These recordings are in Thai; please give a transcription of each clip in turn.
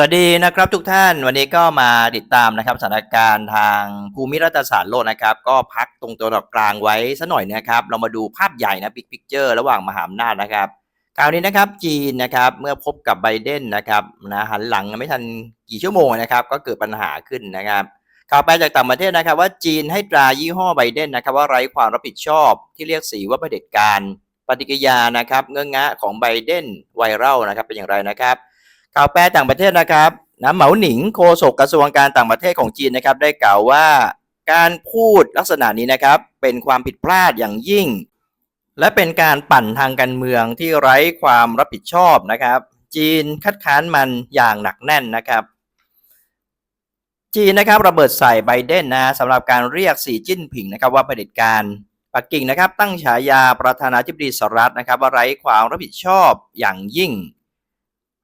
สวัสดีนะครับทุกท่านวันนี้ก็มาติดตามนะครับสถานการณ์ทางภูมิรัฐศาสตร์โลกนะครับ ก็พักตรงตัวกลางไว้สัหน่อยนะครับ เรามาดูภาพใหญ่นะบิ๊กพิกเจอร์ระหว่างมหาอำนาจนะครับคราวนี้นะครับจีนนะครับเมื่อพบกับไบเดนนะครับนะหันหลังไม่ทันกี่ชั่วโมงนะครับ ก็เกิดปัญหาขึ้นนะครับข่าวแปลจากต่างประเทศนะครับ ว่าจีนให้ตรายี่ห้อไบเดนนะครับ ว่าไร้ความรับผิดชอบที่เรียกสีว่าเผด็จการปฏิกิริยานะครับ เงื้องะของไบเดนไวรัลนะครับเป็นอย่างไรนะครับ ข่าวแปลต่างประเทศนะครับนะเหมาหนิงโฆษกกระทรวงการต่างประเทศของจีนนะครับ ได้กล่าวว่าการพูดลักษณะนี้นะครับ เป็นความผิดพลาดอย่างยิ่ง และเป็นการปั่นทางการเมืองที่ไร้ความรับผิดชอบนะครับ จีนคัดค้านมันอย่างหนักแน่นนะครับ จีนนะครับระเบิดใส่ไบเดนนะสำหรับการเรียกสีจิ้นผิงนะครับ ว่าเผด็จการปักกิ่งนะครับ ตั้งฉายาประธานาธิบดีสหรัฐนะครับว่าไร้ความรับผิดชอบอย่างยิ่ง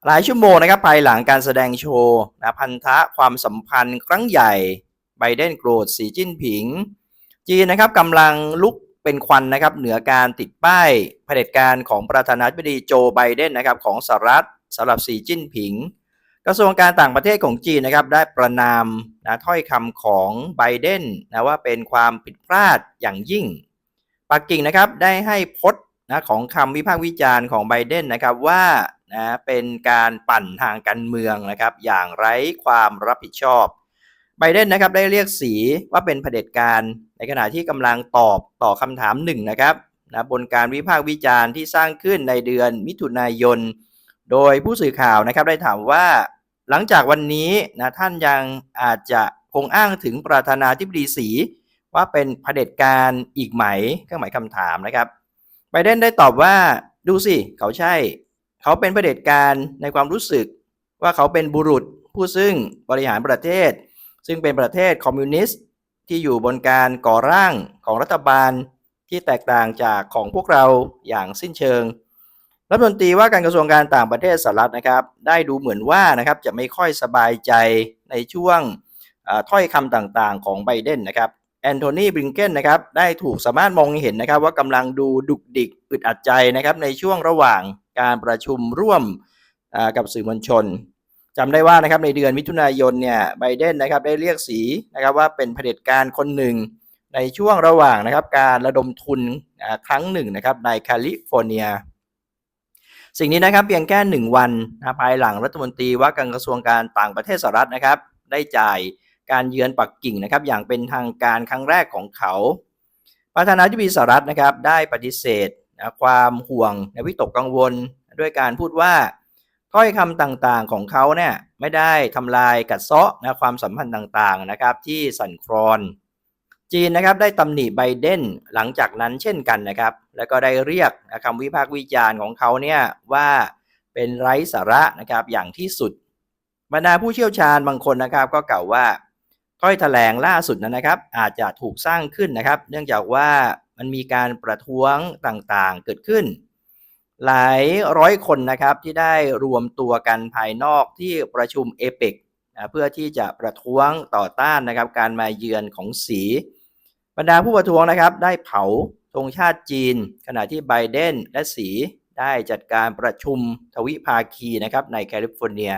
หลายชั่วโมงนะครับภายหลังการแสดงโชว์นะพันธะความสัมพันธ์ครั้งใหญ่ไบเดนโกรธสีจิ้นผิง จีนนะครับกำลังลุกเป็นควันนะครับเหนือการติดป้ายเผด็จการของประธานาธิบดีโจไบเดนนะครับของสหรัฐสำหรับสีจิ้นผิง กระทรวงการต่างประเทศของจีนนะครับได้ประนามนะถ้อยคำของไบเดนนะว่าเป็นความผิดพลาดอย่างยิ่งปักกิ่งนะครับได้ให้พจน์นะของคำวิพากษ์วิจารณ์ของไบเดนนะครับว่า นะเป็นการปั่นทางการเมืองนะครับ อย่างไร้ความรับผิดชอบไบเดนนะครับได้เรียกสีว่าเป็นเผด็จการ ในขณะที่กำลังตอบต่อคำถามหนึ่งนะครับนะบนการวิพากษ์วิจารณ์ที่สร้างขึ้นในเดือนมิถุนายน โดยผู้สื่อข่าวนะครับได้ถามว่าหลังจากวันนี้นะท่านยังอาจจะคงอ้างถึงประธานาธิบดีสีว่าเป็นเผด็จการอีกไหมเครื่องหมายคำถามนะครับไบเดนได้ตอบว่าดูสิ เขาใช่ เขาเป็นเผด็จการในความรู้สึกว่าเขาเป็นบุรุษผู้ซึ่งบริหารประเทศ ซึ่งเป็นประเทศคอมมิวนิสต์ที่อยู่บนการก่อร่างของรัฐบาลที่แตกต่างจากของพวกเราอย่างสิ้นเชิง รัฐมนตรีว่าการกระทรวงการต่างประเทศสหรัฐนะครับ ได้ดูเหมือนว่านะครับจะไม่ค่อยสบายใจในช่วงถ้อยคำต่างๆ ของไบเดนนะครับแอนโทนีบริงเกนนะครับได้ถูกสามารถมองเห็นนะครับว่ากำลังดูดุกดิกอึดอัดใจนะครับในช่วงระหว่าง การประชุมร่วมกับสื่อมวลชนจำได้ว่านะครับในเดือนมิถุนายนเนี่ยไบเดนนะครับได้เรียกสีนะครับว่าเป็นเผด็จการคนหนึ่งในช่วงระหว่างนะครับการระดมทุนครั้งหนึ่งนะครับในแคลิฟอร์เนีย สิ่งนี้นะครับเพียงแค่หนึ่งวันนะภายหลังรัฐมนตรีว่าการกระทรวงการต่างประเทศสหรัฐนะครับ ได้จ่ายการเยือนปักกิ่งนะครับ อย่างเป็นทางการครั้งแรกของเขา ประธานาธิบดีสหรัฐนะครับ ได้ปฏิเสธ นะความห่วงในวิตกกังวล ด้วยการพูดว่าถ้อยคำต่างๆของเขาเนี่ยไม่ได้ทำลายกัดเซาะนะความสัมพันธ์ต่างๆนะครับที่สั่นคลอน จีนนะครับได้ตำหนิไบเดนหลังจากนั้นเช่นกันนะครับ แล้วก็ได้เรียกนะคำวิพากษ์วิจารณ์ของเขาเนี่ยว่าเป็นไร้สาระนะครับอย่างที่สุดบรรดาผู้เชี่ยวชาญบางคนนะครับก็กล่าวว่าถ้อยแถลงล่าสุดนั้นนะครับ อาจจะถูกสร้างขึ้นนะครับ เนื่องจากว่า มันมีการประท้วงต่างๆเกิดขึ้น หลายร้อยคนนะครับที่ได้รวมตัวกันภายนอกที่ประชุมเอเปกเพื่อที่จะประท้วงต่อต้านนะครับ การมาเยือนของสีบรรดาผู้ประท้วงนะครับ ได้เผาธงชาติจีน ขณะที่ไบเดนและสีได้จัดการประชุมทวิภาคีนะครับในแคลิฟอร์เนีย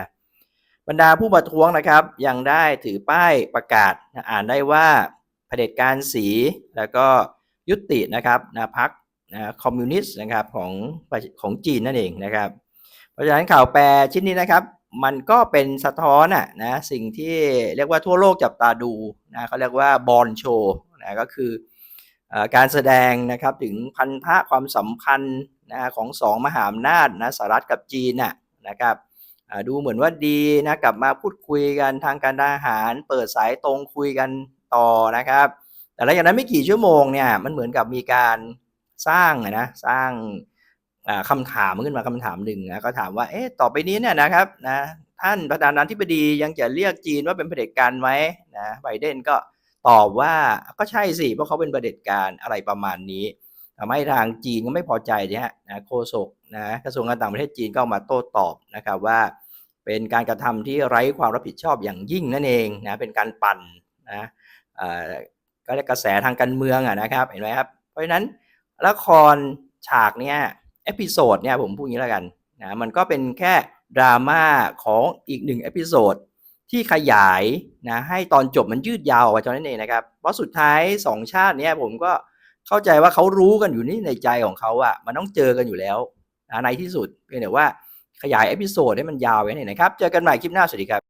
บรรดาผู้ประท้วงนะครับ ยังได้ถือป้ายประกาศอ่านได้ว่าเผด็จการสีแล้วก็ ยุตินะครับนะพักนะคอมมิวนิสต์นะครับของของจีนนั่นเองนะครับ เพราะฉะนั้นข่าวแปลชิ้นนี้นะครับ มันก็เป็นสะท้อนอะนะสิ่งที่เรียกว่าทั่วโลกจับตาดูนะเขาเรียกว่าบอลโชว์นะก็คืออการแสดงนะครับถึงพันธะความสัมพันธ์นะของสองมหาอำนาจนะสหรัฐกับจีนน่ะนะครับดูเหมือนว่าดีนะกลับมาพูดคุยกันทางการทหาร เปิดสายตรงคุยกันต่อนะครับ แต่หลังจากนั้นไม่กี่ชั่วโมงเนี่ยมันเหมือนกับมีการสร้างนะสร้างคำถามขึ้นมาคำถามหนึ่งนะก็ถามว่าเอ๊ะต่อไปนี้เนี่ยนะครับนะท่านประธานาธิบดียังจะเรียกจีนว่าเป็นเผด็จการไหมนะไบเดนก็ตอบว่าก็ใช่สิเพราะเขาเป็นประเด็จการอะไรประมาณนี้ทำให้ทางจีนก็ไม่พอใจนะฮะนะโฆษกนะกระทรวงการต่างประเทศจีนก็มาโต้ตอบนะครับว่า เป็นการกระทำที่ไร้ความรับผิดชอบอย่างยิ่งนั่นเองนะเป็นการปั่นนะ ก็เรียกกระแสทางการเมืองอะนะครับเห็นไหมครับเพราะฉะนั้นละครฉากเนี้ยเอพิโซดเนี่ยผมพูดอย่างนี้แล้วกันนะมันก็เป็นแค่ดราม่าของอีกหนึ่งเอพิโซดที่ขยายนะให้ตอนจบมันยืดยาวออกไปเท่านั้นเองนะครับ เพราะสุดท้ายสองชาติเนี้ยผมก็เข้าใจว่าเขารู้กันอยู่นี่ในใจของเขาอะมันต้องเจอกันอยู่แล้วนะในที่สุดเพียงแต่ว่าขยายเอพิโซดให้มันยาวไว้หน่อยนะครับ เจอกันใหม่คลิปหน้าสวัสดีครับ